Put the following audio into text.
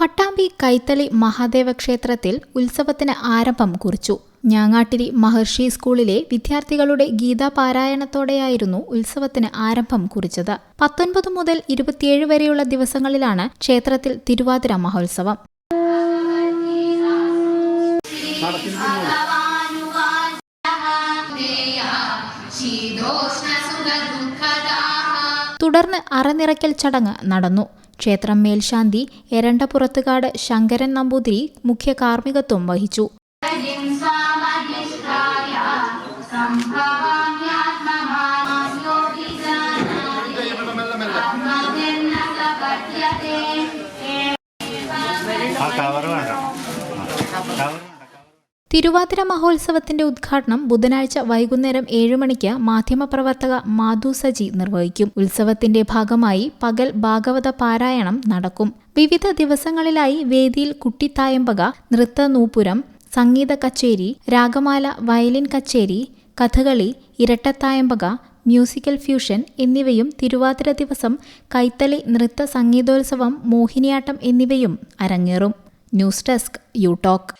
പട്ടാമ്പി കൈത്തളി മഹാദേവ ക്ഷേത്രത്തിൽ ഉത്സവത്തിന് ആരംഭം കുറിച്ചു. ഞാങ്ങാട്ടിരി മഹർഷി സ്കൂളിലെ വിദ്യാർത്ഥികളുടെ ഗീതാപാരായണത്തോടെയായിരുന്നു ഉത്സവത്തിന് ആരംഭം കുറിച്ചത്. പത്തൊൻപത് മുതൽ ഇരുപത്തിയേഴ് വരെയുള്ള ദിവസങ്ങളിലാണ് ക്ഷേത്രത്തിൽ തിരുവാതിര മഹോത്സവം. തുടർന്ന് അറനിറയ്ക്കൽ ചടങ്ങ് നടന്നു. ക്ഷേത്രം മേൽശാന്തി എരണ്ടപുറത്തുകാട് ശങ്കരൻ നമ്പൂതിരി മുഖ്യ കാർമ്മികത്വം വഹിച്ചു. തിരുവാതിര മഹോത്സവത്തിന്റെ ഉദ്ഘാടനം ബുധനാഴ്ച വൈകുന്നേരം ഏഴ് മണിക്ക് മാധ്യമപ്രവർത്തക മാധു സജി നിർവഹിക്കും. ഉത്സവത്തിന്റെ ഭാഗമായി പകൽ ഭാഗവത പാരായണം നടക്കും. വിവിധ ദിവസങ്ങളിലായി വേദിയിൽ കുട്ടിത്തായമ്പക നൃത്ത നൂപുരം സംഗീത കച്ചേരി രാഗമാല വയലിൻ കച്ചേരി കഥകളി ഇരട്ടത്തായമ്പക മ്യൂസിക്കൽ ഫ്യൂഷൻ എന്നിവയും തിരുവാതിര ദിവസം കൈത്തളി നൃത്ത സംഗീതോത്സവം മോഹിനിയാട്ടം എന്നിവയും അരങ്ങേറും. News desk you talk.